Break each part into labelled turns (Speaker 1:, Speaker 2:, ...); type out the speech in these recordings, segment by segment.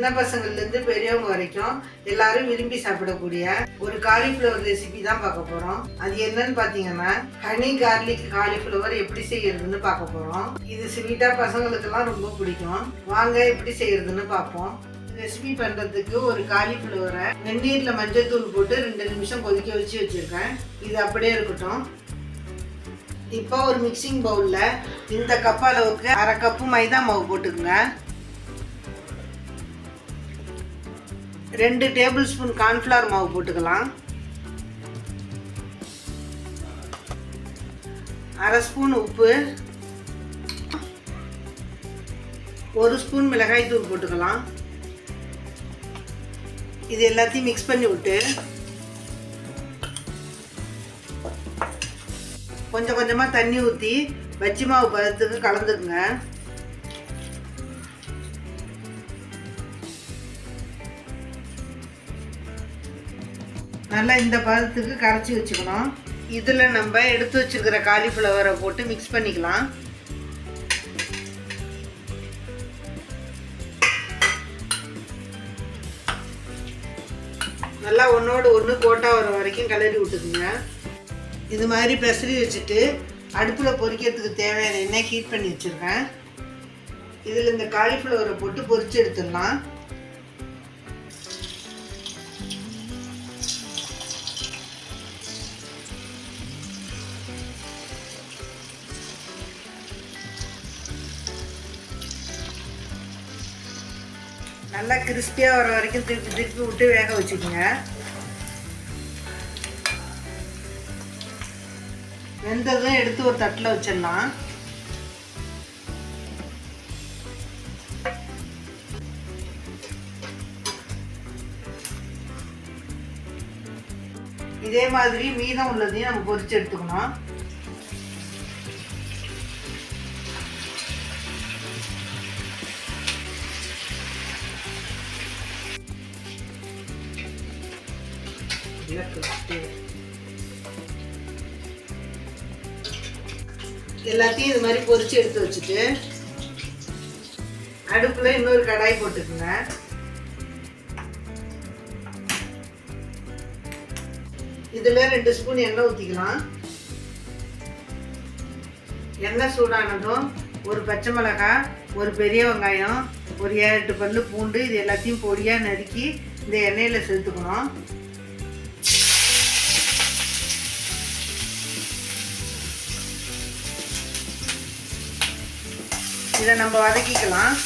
Speaker 1: சின்ன பசங்கள்லேருந்து பெரியவங்க வரைக்கும் எல்லாரும் விரும்பி சாப்பிடக்கூடிய ஒரு காலிஃப்ளவர் ரெசிபி தான் பார்க்க போகிறோம் அது என்னன்னு பார்த்தீங்கன்னா ஹனி கார்லிக் காலிஃப்ளவர் எப்படி செய்யறதுன்னு பார்க்க போகிறோம் இது ஸ்வீட்டாக பசங்களுக்கெல்லாம் ரொம்ப பிடிக்கும். வாங்க எப்படி செய்யறதுன்னு பார்ப்போம். ரெசிபி பண்ணுறதுக்கு ஒரு காலிஃப்ளவரை வெந்நீரில் மஞ்சள் தூள் போட்டு ரெண்டு நிமிஷம் கொதிக்க வச்சு வச்சுருக்கேன். இது அப்படியே இருக்கட்டும். இப்போ ஒரு மிக்சிங் பவுலில் இந்த கப் அளவுக்கு அரை கப்பு மைதா மாவு போட்டுக்கோங்க. ரெண்டு டேபிள் ஸ்பூன் கார்ன்ஃப்ளவர் மாவு போட்டுக்கலாம். அரை ஸ்பூன் உப்பு. ஒரு ஸ்பூன் மிளகாய் தூள் போட்டுக்கலாம். இது எல்லாத்தையும் மிக்ஸ் பண்ணி விட்டு கொஞ்சம் கொஞ்சமாக தண்ணி ஊற்றி பஜ்ஜி மாவு பதத்துக்கு கலந்துக்குங்க. நல்லா இந்த பதத்துக்கு கரைச்சி வச்சுக்கணும். இதில் நம்ம எடுத்து வச்சுருக்கிற காலிஃப்ளவரை போட்டு மிக்ஸ் பண்ணிக்கலாம். நல்லா ஒன்றோடு ஒன்று கோட்டா வர வரைக்கும் கிளறி விட்டுக்குங்க. இது மாதிரி பெசரி வச்சுட்டு அடுப்பில் பொரிக்கிறதுக்கு தேவையான எண்ணெய் ஹீட் பண்ணி வச்சுருக்கேன். இதில் இந்த காலிஃப்ளவரை போட்டு பொரிச்சு எடுத்துடலாம். நல்லா கிறிஸ்பியாக வர வரைக்கும் திருப்பி திருப்பி விட்டு வேக வச்சுக்கோங்க. வெந்ததும் எடுத்து ஒரு தட்டில் வச்சிடலாம். இதே மாதிரி மீதம் உள்ளதையும் நம்ம பொரிச்சு எடுத்துக்கணும். எல்லாத்தையும் இது மாதிரி பொரிச்சு எடுத்து வச்சுட்டு அடுப்பில் இன்னொரு கடாய் போட்டுக்கோங்க. இதில் ரெண்டு ஸ்பூன் எண்ணெய் ஊற்றிக்கலாம் எண்ணெய் சூடானதும் ஒரு பச்சை மிளகாய் ஒரு பெரிய வெங்காயம் ஒரு ஏழு எட்டு பல்லு பூண்டு இது எல்லாத்தையும் பொடியாக நறுக்கி இந்த எண்ணெயில் சேர்த்துக்கணும். இதை நம்ம வதக்கிக்கலாம்.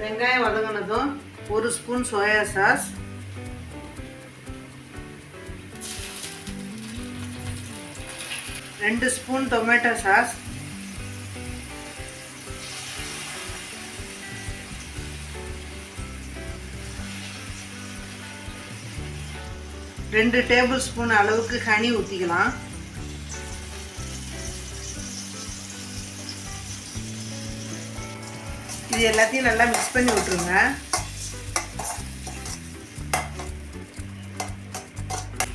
Speaker 1: வெங்காயம் வதங்கினதும் ஒரு ஸ்பூன் சோயா சாஸ் ரெண்டு ஸ்பூன் டொமேட்டோ சாஸ் ரெண்டு டேபிள் ஸ்பூன் அளவுக்கு ஹனி ஊற்றிக்கலாம் இது எல்லாத்தையும் நல்லா மிக்ஸ் பண்ணி விட்டுருங்க.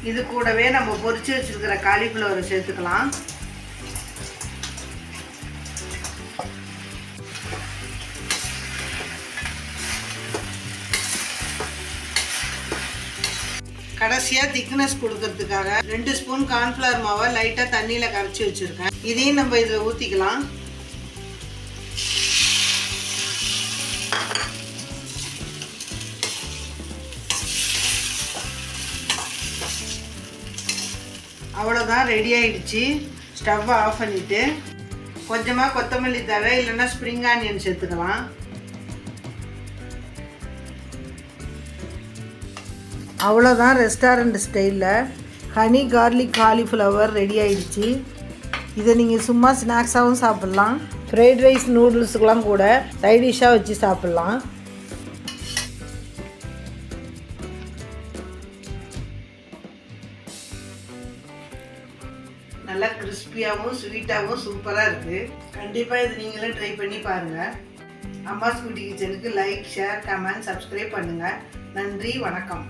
Speaker 1: இது கூடவே நம்ம பொரிச்சு வச்சிருக்கிற காலிஃப்ளவரை சேர்த்துக்கலாம். கடைசியாக திக்னஸ் கொடுக்கறதுக்காக ரெண்டு ஸ்பூன் கார்ன்ஃப்ளவர் மாவை லைட்டாக தண்ணியில் கரைச்சி வச்சுருக்கேன். இதையும் நம்ம இதில் ஊற்றிக்கலாம் அவ்வளோதான் ரெடி ஆகிடுச்சு ஸ்டவ்வை ஆஃப் பண்ணிவிட்டு கொஞ்சமாக கொத்தமல்லி தழை இல்லைன்னா ஸ்ப்ரிங் ஆனியன் சேர்த்துக்கலாம். அவ்வளோதான் ரெஸ்டாரண்ட் ஸ்டைலில் ஹனி கார்லிக் காலிஃப்ளவர் ரெடி ஆயிடுச்சு. இதை நீங்கள் சும்மா ஸ்நாக்ஸாகவும் சாப்பிட்லாம். ஃப்ரைட் ரைஸ் நூடுல்ஸுக்கெலாம் கூட சைடிஷ்ஷாக வச்சு சாப்பிட்லாம். நல்லா கிறிஸ்பியாகவும் ஸ்வீட்டாகவும் சூப்பராக இருக்குது கண்டிப்பாக இது நீங்களும் ட்ரை பண்ணி பாருங்கள் அம்மா ஸ்கூட்டி கிச்சனுக்கு லைக் ஷேர் கமெண்ட் சப்ஸ்கிரைப் பண்ணுங்கள் நன்றி வணக்கம்.